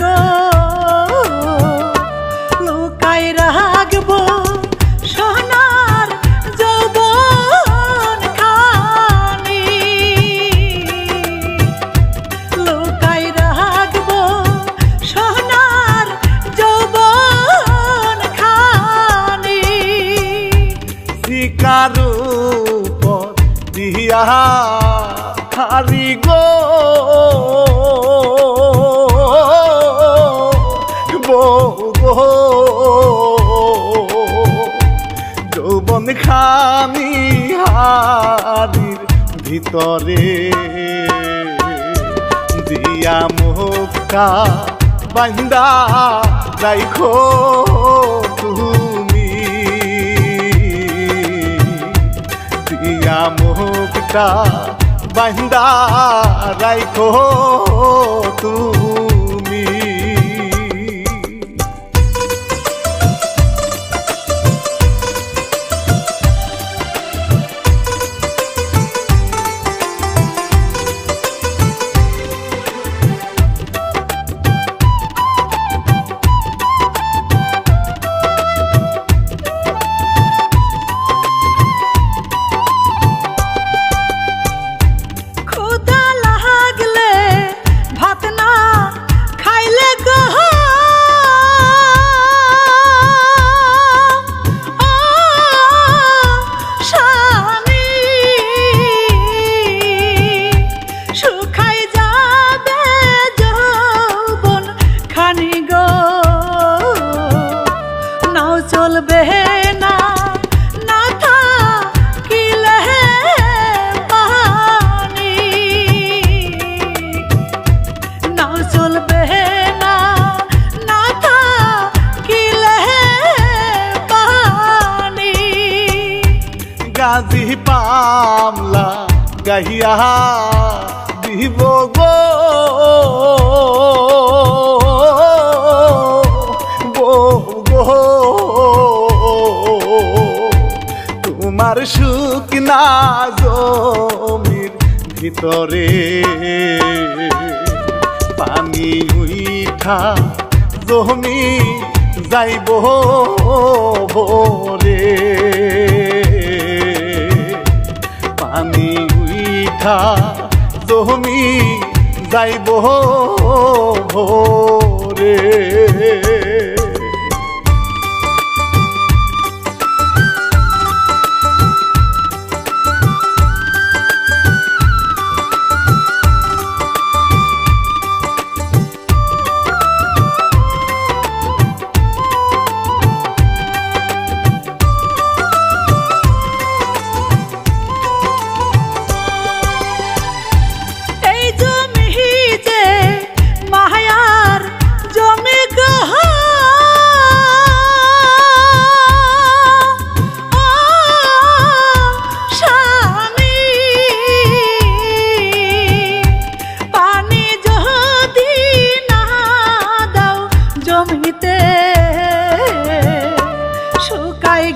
গো লুকাই রাখব সোনার যৌবন খানি। লুকাই রাখব সোনার যৌবন খানি। শিকারু দিয়া হারি গো। খানি হারির ভিতরে। দিয়া মুখটা বান্দা রাইখো তুমি। দিয়া মুখটা বান্দা রাইখো তুমি। চলবে না। না থাকিলে পানি গাজী পামলা গাহিয়া দিব গো। তোমার সুখ না জমির ভিতরে পানি উঠা জমি যাইব ভরে। পানি উঠা জমি যাইব ভোরে।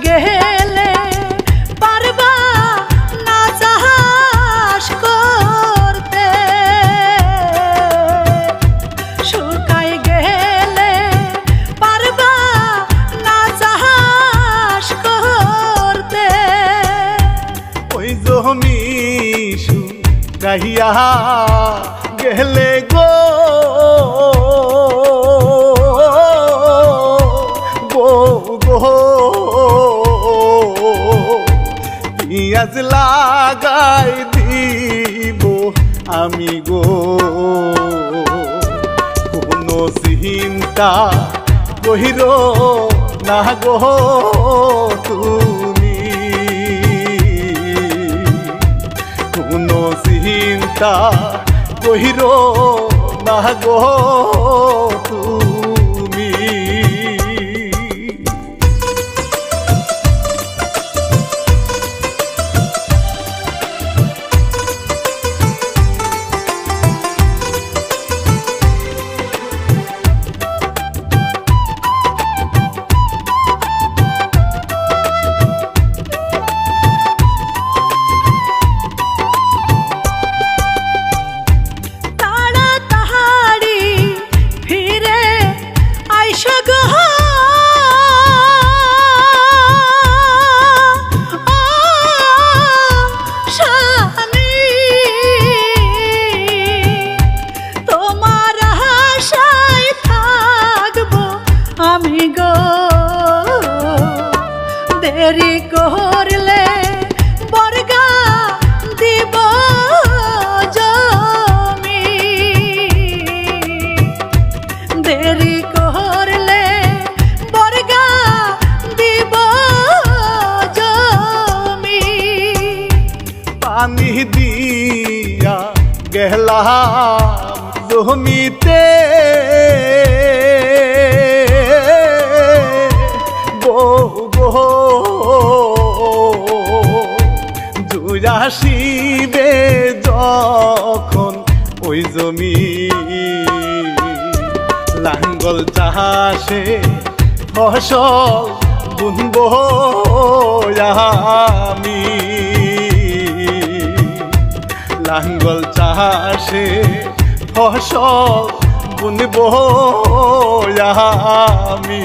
গেলে পারবা না চাষ করতে। শুকাই গেলে পারবা না চাষ করতে। ওই জমি গাহিয়া গেলে গো চিন্তা কহির না গো তুমি কোনো চিন্তা কহির না গো পানি দিয়া গেলাম জমিতে বউ গো জুয়াশিবে যখন ওই জমি লাঙ্গল চাষে ফসল বুনব আমি লাঙ্গল চাষে ফসল বুনব আমি